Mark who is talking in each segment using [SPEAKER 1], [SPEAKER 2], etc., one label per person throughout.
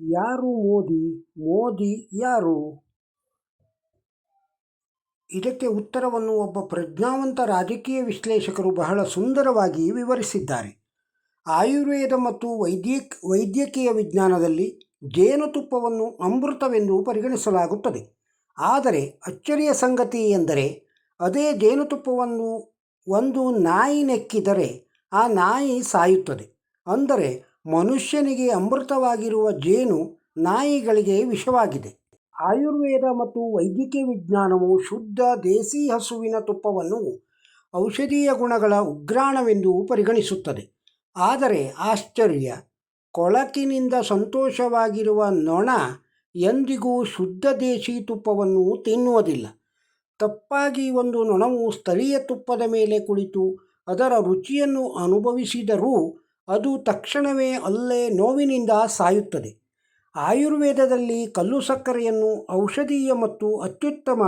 [SPEAKER 1] ಯಾರು ಮೋದಿ? ಮೋದಿ ಯಾರು? ಇದಕ್ಕೆ ಉತ್ತರವನ್ನು ಒಬ್ಬ ಪ್ರಜ್ಞಾವಂತ ರಾಜಕೀಯ ವಿಶ್ಲೇಷಕರು ಬಹಳ ಸುಂದರವಾಗಿ ವಿವರಿಸಿದ್ದಾರೆ. ಆಯುರ್ವೇದ ಮತ್ತು ವೈದ್ಯಕ್, ವೈದ್ಯಕೀಯ ವಿಜ್ಞಾನದಲ್ಲಿ ಜೇನುತುಪ್ಪವನ್ನು ಅಮೃತವೆಂದು ಪರಿಗಣಿಸಲಾಗುತ್ತದೆ. ಆದರೆ ಅಚ್ಚರಿಯ ಸಂಗತಿ ಎಂದರೆ ಅದೇ ಜೇನುತುಪ್ಪವನ್ನು ಒಂದು ನಾಯಿ ನೆಕ್ಕಿದರೆ ಆ ನಾಯಿ ಸಾಯುತ್ತದೆ. ಅಂದರೆ ಮನುಷ್ಯನಿಗೆ ಅಮೃತವಾಗಿರುವ ಜೇನು ನಾಯಿಗಳಿಗೆ ವಿಷವಾಗಿದೆ. ಆಯುರ್ವೇದ ಮತ್ತು ವೈದ್ಯಕೀಯ ವಿಜ್ಞಾನವು ಶುದ್ಧ ದೇಸಿ ಹಸುವಿನ ತುಪ್ಪವನ್ನು ಔಷಧೀಯ ಗುಣಗಳ ಉಗ್ರಾಣವೆಂದು ಪರಿಗಣಿಸುತ್ತದೆ. ಆದರೆ ಆಶ್ಚರ್ಯ, ಕೊಳಕಿನಿಂದ ಸಂತೋಷವಾಗಿರುವ ನೊಣ ಎಂದಿಗೂ ಶುದ್ಧ ದೇಶಿ ತುಪ್ಪವನ್ನು ತಿನ್ನುವುದಿಲ್ಲ. ತಪ್ಪಾಗಿ ಒಂದು ನೊಣವು ಸ್ಥಳೀಯ ತುಪ್ಪದ ಮೇಲೆ ಕುಳಿತು ಅದರ ರುಚಿಯನ್ನು ಅನುಭವಿಸಿದರೂ ಅದು ತಕ್ಷಣವೇ ಅಲ್ಲೇ ನೋವಿನಿಂದ ಸಾಯುತ್ತದೆ. ಆಯುರ್ವೇದದಲ್ಲಿ ಕಲ್ಲು ಸಕ್ಕರೆಯನ್ನು ಔಷಧೀಯ ಮತ್ತು ಅತ್ಯುತ್ತಮ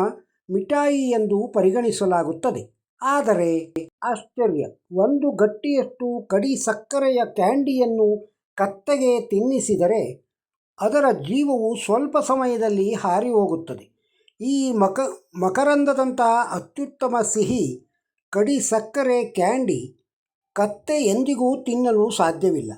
[SPEAKER 1] ಮಿಠಾಯಿ ಎಂದು ಪರಿಗಣಿಸಲಾಗುತ್ತದೆ. ಆದರೆ ಆಶ್ಚರ್ಯ, ಒಂದು ಗಟ್ಟಿಯಷ್ಟು ಕಡಿ ಸಕ್ಕರೆಯ ಕ್ಯಾಂಡಿಯನ್ನು ಕತ್ತೆಗೆ ತಿನ್ನಿಸಿದರೆ ಅದರ ಜೀವವು ಸ್ವಲ್ಪ ಸಮಯದಲ್ಲಿ ಹಾರಿ ಹೋಗುತ್ತದೆ ಈ ಮಕ ಮಕರಂದದಂತಹ ಅತ್ಯುತ್ತಮ ಸಿಹಿ ಕಡಿ ಸಕ್ಕರೆ ಕ್ಯಾಂಡಿ ಕತ್ತೆ ಎಂದಿಗೂ ತಿನ್ನಲು ಸಾಧ್ಯವಿಲ್ಲ.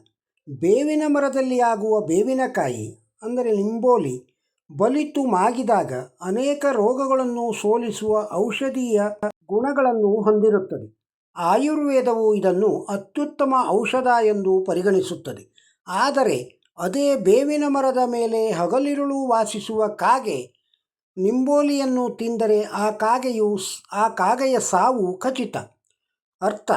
[SPEAKER 1] ಬೇವಿನ ಮರದಲ್ಲಿ ಆಗುವ ಬೇವಿನಕಾಯಿ, ಅಂದರೆ ನಿಂಬೋಲಿ, ಬಲಿತು ಮಾಗಿದಾಗ ಅನೇಕ ರೋಗಗಳನ್ನು ಸೋಲಿಸುವ ಔಷಧೀಯ ಗುಣಗಳನ್ನು ಹೊಂದಿರುತ್ತದೆ. ಆಯುರ್ವೇದವು ಇದನ್ನು ಅತ್ಯುತ್ತಮ ಔಷಧ ಎಂದು ಪರಿಗಣಿಸುತ್ತದೆ. ಆದರೆ ಅದೇ ಬೇವಿನ ಮರದ ಮೇಲೆ ಹಗಲಿರುಳು ವಾಸಿಸುವ ಕಾಗೆ, ನಿಂಬೋಲಿಯನ್ನು ತಿಂದರೆ ಆ ಕಾಗೆಯು ಆ ಕಾಗೆಯ ಸಾವು ಖಚಿತ. ಅರ್ಥ.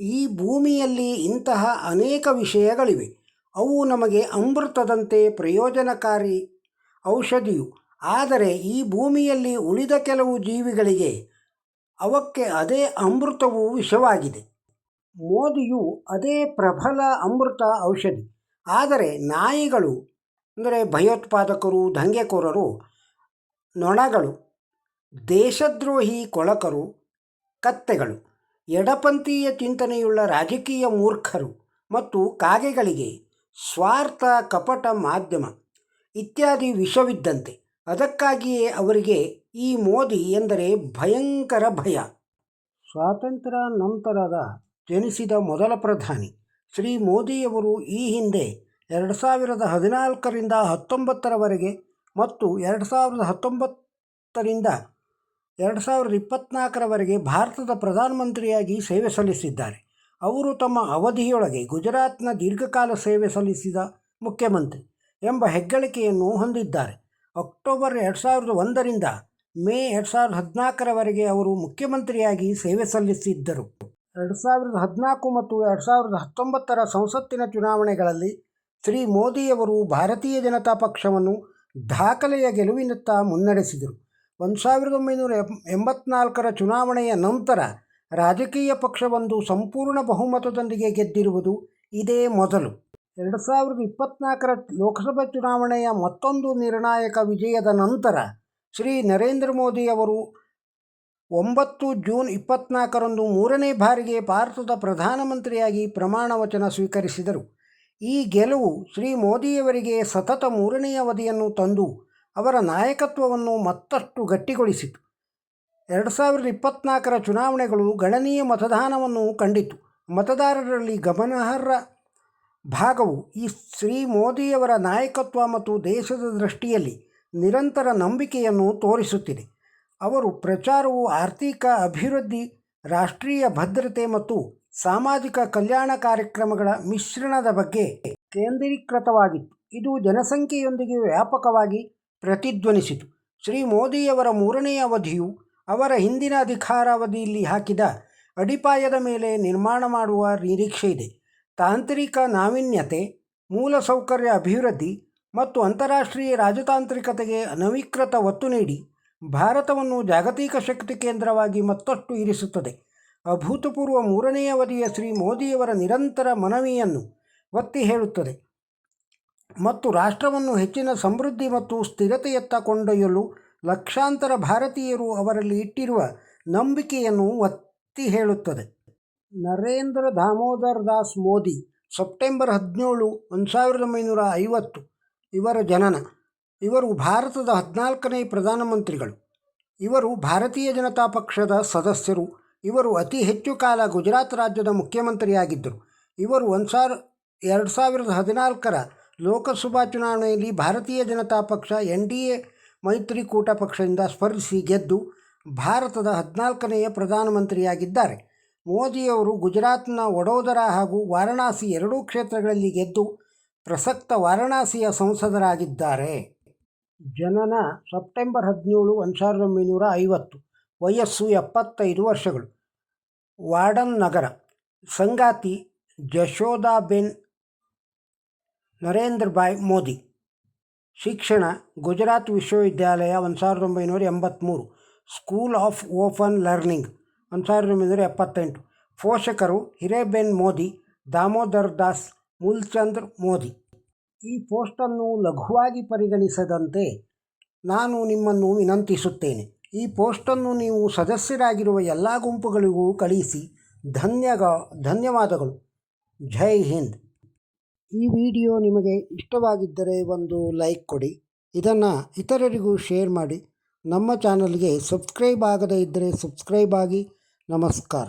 [SPEAKER 1] ಈ ಭೂಮಿಯಲ್ಲಿ ಇಂತಹ ಅನೇಕ ವಿಷಯಗಳಿವೆ. ಅವು ನಮಗೆ ಅಮೃತದಂತೆ ಪ್ರಯೋಜನಕಾರಿ ಔಷಧಿಯು. ಆದರೆ ಈ ಭೂಮಿಯಲ್ಲಿ ಉಳಿದ ಕೆಲವು ಜೀವಿಗಳಿಗೆ ಅವಕ್ಕೆ ಅದೇ ಅಮೃತವು ವಿಷವಾಗಿದೆ. ಮೋದಿಯು ಅದೇ ಪ್ರಬಲ ಅಮೃತ ಔಷಧಿ. ಆದರೆ ನಾಯಿಗಳು, ಅಂದರೆ ಭಯೋತ್ಪಾದಕರು, ದಂಗೆಕೋರರು, ನೊಣಗಳು, ದೇಶದ್ರೋಹಿ ಕೊಳಕರು, ಕತ್ತೆಗಳು ಎಡಪಂಥೀಯ ಚಿಂತನೆಯುಳ್ಳ ರಾಜಕೀಯ ಮೂರ್ಖರು ಮತ್ತು ಕಾಗೆಗಳಿಗೆ ಸ್ವಾರ್ಥ ಕಪಟ ಮಾಧ್ಯಮ ಇತ್ಯಾದಿ ವಿಷವಿದ್ದಂತೆ ಅದಕ್ಕಾಗಿಯೇ ಅವರಿಗೆ ಈ ಮೋದಿ ಎಂದರೆ ಭಯಂಕರ ಭಯ. ಸ್ವಾತಂತ್ರ್ಯ ನಂತರದ ಜನಿಸಿದ ಮೊದಲ ಪ್ರಧಾನಿ ಶ್ರೀ ಮೋದಿಯವರು ಈ ಹಿಂದೆ ಎರಡು ಸಾವಿರದ ಹದಿನಾಲ್ಕರಿಂದ ಹತ್ತೊಂಬತ್ತರವರೆಗೆ ಮತ್ತು ಎರಡು ಸಾವಿರದ ಹತ್ತೊಂಬತ್ತರಿಂದ ಎರಡು ಸಾವಿರದ ಇಪ್ಪತ್ನಾಲ್ಕರವರೆಗೆ ಭಾರತದ ಪ್ರಧಾನಮಂತ್ರಿಯಾಗಿ ಸೇವೆ ಸಲ್ಲಿಸಿದ್ದಾರೆ. ಅವರು ತಮ್ಮ ಅವಧಿಯೊಳಗೆ ಗುಜರಾತ್ನ ದೀರ್ಘಕಾಲ ಸೇವೆ ಸಲ್ಲಿಸಿದ ಮುಖ್ಯಮಂತ್ರಿ ಎಂಬ ಹೆಗ್ಗಳಿಕೆಯನ್ನು ಹೊಂದಿದ್ದಾರೆ. ಅಕ್ಟೋಬರ್ ಎರಡು ಸಾವಿರದ ಒಂದರಿಂದ ಮೇ ಎರಡು ಸಾವಿರದ ಹದಿನಾಲ್ಕರವರೆಗೆ ಅವರು ಮುಖ್ಯಮಂತ್ರಿಯಾಗಿ ಸೇವೆ ಸಲ್ಲಿಸಿದ್ದರು. ಎರಡು ಸಾವಿರದ ಹದಿನಾಲ್ಕು ಮತ್ತು ಎರಡು ಸಾವಿರದ ಹತ್ತೊಂಬತ್ತರ ಸಂಸತ್ತಿನ ಚುನಾವಣೆಗಳಲ್ಲಿ ಶ್ರೀ ಮೋದಿಯವರು ಭಾರತೀಯ ಜನತಾ ಪಕ್ಷವನ್ನು ದಾಖಲೆಯ ಗೆಲುವಿನತ್ತ ಮುನ್ನಡೆಸಿದರು. ಒಂದು ಸಾವಿರದ ಒಂಬೈನೂರ ಎಂಬತ್ನಾಲ್ಕರ ಚುನಾವಣೆಯ ನಂತರ ರಾಜಕೀಯ ಪಕ್ಷವೊಂದು ಸಂಪೂರ್ಣ ಬಹುಮತದೊಂದಿಗೆ ಗೆದ್ದಿರುವುದು ಇದೇ ಮೊದಲು. ಎರಡು ಸಾವಿರದ ಇಪ್ಪತ್ನಾಲ್ಕರ ಲೋಕಸಭಾ ಚುನಾವಣೆಯ ಮತ್ತೊಂದು ನಿರ್ಣಾಯಕ ವಿಜಯದ ನಂತರ ಶ್ರೀ ನರೇಂದ್ರ ಮೋದಿ ಅವರು ಒಂಬತ್ತು ಜೂನ್ ಇಪ್ಪತ್ನಾಲ್ಕರಂದು ಮೂರನೇ ಬಾರಿಗೆ ಭಾರತದ ಪ್ರಧಾನಮಂತ್ರಿಯಾಗಿ ಪ್ರಮಾಣ ವಚನ ಸ್ವೀಕರಿಸಿದರು. ಈ ಗೆಲುವು ಶ್ರೀ ಮೋದಿಯವರಿಗೆ ಸತತ ಮೂರನೇ ಅವಧಿಯನ್ನು ತಂದು ಅವರ ನಾಯಕತ್ವವನ್ನು ಮತ್ತಷ್ಟು ಗಟ್ಟಿಗೊಳಿಸಿತು. ಎರಡು ಸಾವಿರದ ಇಪ್ಪತ್ತ್ನಾಲ್ಕರ ಚುನಾವಣೆಗಳು ಗಣನೀಯ ಮತದಾನವನ್ನು ಕಂಡಿತು. ಮತದಾರರಲ್ಲಿ ಗಮನಾರ್ಹ ಭಾಗವು ಈ ಶ್ರೀ ಮೋದಿಯವರ ನಾಯಕತ್ವ ಮತ್ತು ದೇಶದ ದೃಷ್ಟಿಯಲ್ಲಿ ನಿರಂತರ ನಂಬಿಕೆಯನ್ನು ತೋರಿಸುತ್ತಿದೆ. ಅವರು ಪ್ರಚಾರವು ಆರ್ಥಿಕ ಅಭಿವೃದ್ಧಿ, ರಾಷ್ಟ್ರೀಯ ಭದ್ರತೆ ಮತ್ತು ಸಾಮಾಜಿಕ ಕಲ್ಯಾಣ ಕಾರ್ಯಕ್ರಮಗಳ ಮಿಶ್ರಣದ ಬಗ್ಗೆ ಕೇಂದ್ರೀಕೃತವಾಗಿತ್ತು. ಇದು ಜನಸಂಖ್ಯೆಯೊಂದಿಗೆ ವ್ಯಾಪಕವಾಗಿ ಪ್ರತಿಧ್ವನಿಸಿತು. ಶ್ರೀ ಮೋದಿಯವರ ಮೂರನೇ ಅವಧಿಯು ಅವರ ಹಿಂದಿನ ಅಧಿಕಾರಾವಧಿಯಲ್ಲಿ ಹಾಕಿದ ಅಡಿಪಾಯದ ಮೇಲೆ ನಿರ್ಮಾಣ ಮಾಡುವ ನಿರೀಕ್ಷೆ ಇದೆ. ತಾಂತ್ರಿಕ ನಾವೀನ್ಯತೆ ಮೂಲಸೌಕರ್ಯ ಅಭಿವೃದ್ಧಿ ಮತ್ತು ಅಂತಾರಾಷ್ಟ್ರೀಯ ರಾಜತಾಂತ್ರಿಕತೆಗೆ ಅನವೀಕೃತ ಒತ್ತು ನೀಡಿ ಭಾರತವನ್ನು ಜಾಗತಿಕ ಶಕ್ತಿ ಕೇಂದ್ರವಾಗಿ ಮತ್ತಷ್ಟು ಇರಿಸುತ್ತದೆ. ಅಭೂತಪೂರ್ವ ಮೂರನೇ ಅವಧಿಯ ಶ್ರೀ ಮೋದಿಯವರ ನಿರಂತರ ಮನವಿಯನ್ನು ಒತ್ತಿ ಹೇಳುತ್ತದೆ. ಮತ್ತು ರಾಷ್ಟ್ರವನ್ನು ಹೆಚ್ಚಿನ ಸಮೃದ್ಧಿ ಮತ್ತು ಸ್ಥಿರತೆಯತ್ತ ಕೊಂಡೊಯ್ಯಲು ಲಕ್ಷಾಂತರ ಭಾರತೀಯರು ಅವರಲ್ಲಿ ಇಟ್ಟಿರುವ ನಂಬಿಕೆಯನ್ನು ಒತ್ತಿ ಹೇಳುತ್ತದೆ. ನರೇಂದ್ರ ದಾಮೋದರ್ ದಾಸ್ ಮೋದಿ, ಸೆಪ್ಟೆಂಬರ್ ಹದಿನೇಳು ಒಂದು ಸಾವಿರದ ಒಂಬೈನೂರ ಐವತ್ತು. ಇವರ ಜನನ. ಇವರು ಭಾರತದ ಹದಿನಾಲ್ಕನೇ ಪ್ರಧಾನಮಂತ್ರಿಗಳು. ಇವರು ಭಾರತೀಯ ಜನತಾ ಪಕ್ಷದ ಸದಸ್ಯರು. ಇವರು ಅತಿ ಹೆಚ್ಚು ಕಾಲ ಗುಜರಾತ್ ರಾಜ್ಯದ ಮುಖ್ಯಮಂತ್ರಿಯಾಗಿದ್ದರು. ಇವರು ಒಂದು ಸಾವಿರ, ಎರಡು ಸಾವಿರದ ಹದಿನಾಲ್ಕರ ಲೋಕಸಭಾ ಚುನಾವಣೆಯಲ್ಲಿ ಭಾರತೀಯ ಜನತಾ ಪಕ್ಷ ಎನ್ ಡಿ ಎ ಮೈತ್ರಿಕೂಟ ಪಕ್ಷದಿಂದ ಸ್ಪರ್ಧಿಸಿ ಗೆದ್ದು ಭಾರತದ ಹದಿನಾಲ್ಕನೆಯ ಪ್ರಧಾನಮಂತ್ರಿಯಾಗಿದ್ದಾರೆ. ಮೋದಿಯವರು ಗುಜರಾತ್ನ ವಡೋದರ ಹಾಗೂ ವಾರಣಾಸಿ ಎರಡೂ ಕ್ಷೇತ್ರಗಳಲ್ಲಿ ಗೆದ್ದು ಪ್ರಸಕ್ತ ವಾರಣಾಸಿಯ ಸಂಸದರಾಗಿದ್ದಾರೆ. ಜನನ ಸೆಪ್ಟೆಂಬರ್ ಹದಿನೇಳು ಒಂದು ಸಾವಿರದ ಒಂಬೈನೂರ ಐವತ್ತು, ವಯಸ್ಸು ಎಪ್ಪತ್ತೈದು ವರ್ಷಗಳು. ವಾರ್ಡನ್ ನಗರ, ಸಂಗಾತಿ ಜಶೋದಾಬೆನ್ ನರೇಂದ್ರ ಭಾಯ್ ಮೋದಿ. ಶಿಕ್ಷಣ, ಗುಜರಾತ್ ವಿಶ್ವವಿದ್ಯಾಲಯ ಒಂದು ಸಾವಿರದ ಒಂಬೈನೂರ ಎಂಬತ್ತ್ಮೂರು ಸ್ಕೂಲ್ ಆಫ್ ಓಪನ್ ಲರ್ನಿಂಗ್ ಒಂದು ಸಾವಿರದ ಒಂಬೈನೂರ ಎಪ್ಪತ್ತೆಂಟು ಪೋಷಕರು, ಹಿರೇಬೆನ್ ಮೋದಿ, ದಾಮೋದರ್ ದಾಸ್, ಮೂಲ್ಚಂದ್ರ ಮೋದಿ. ಈ ಪೋಸ್ಟನ್ನು ಲಘುವಾಗಿ ಪರಿಗಣಿಸದಂತೆ ನಾನು ನಿಮ್ಮನ್ನು ವಿನಂತಿಸುತ್ತೇನೆ. ಈ ಪೋಸ್ಟನ್ನು ನೀವು ಸದಸ್ಯರಾಗಿರುವ ಎಲ್ಲ ಗುಂಪುಗಳಿಗೂ ಕಳಿಸಿ. ಧನ್ಯಗ, ಧನ್ಯವಾದಗಳು. ಜೈ ಹಿಂದ್. ಈ ವಿಡಿಯೋ ನಿಮಗೆ ಇಷ್ಟವಾಗಿದ್ದರೆ ಒಂದು ಲೈಕ್ ಕೊಡಿ. ಇದನ್ನು ಇತರರಿಗೂ ಶೇರ್ ಮಾಡಿ. ನಮ್ಮ ಚಾನಲ್ಗೆ ಸಬ್ಸ್ಕ್ರೈಬ್ ಆಗದೇ ಇದ್ದರೆ ಸಬ್ಸ್ಕ್ರೈಬ್ ಆಗಿ. ನಮಸ್ಕಾರ.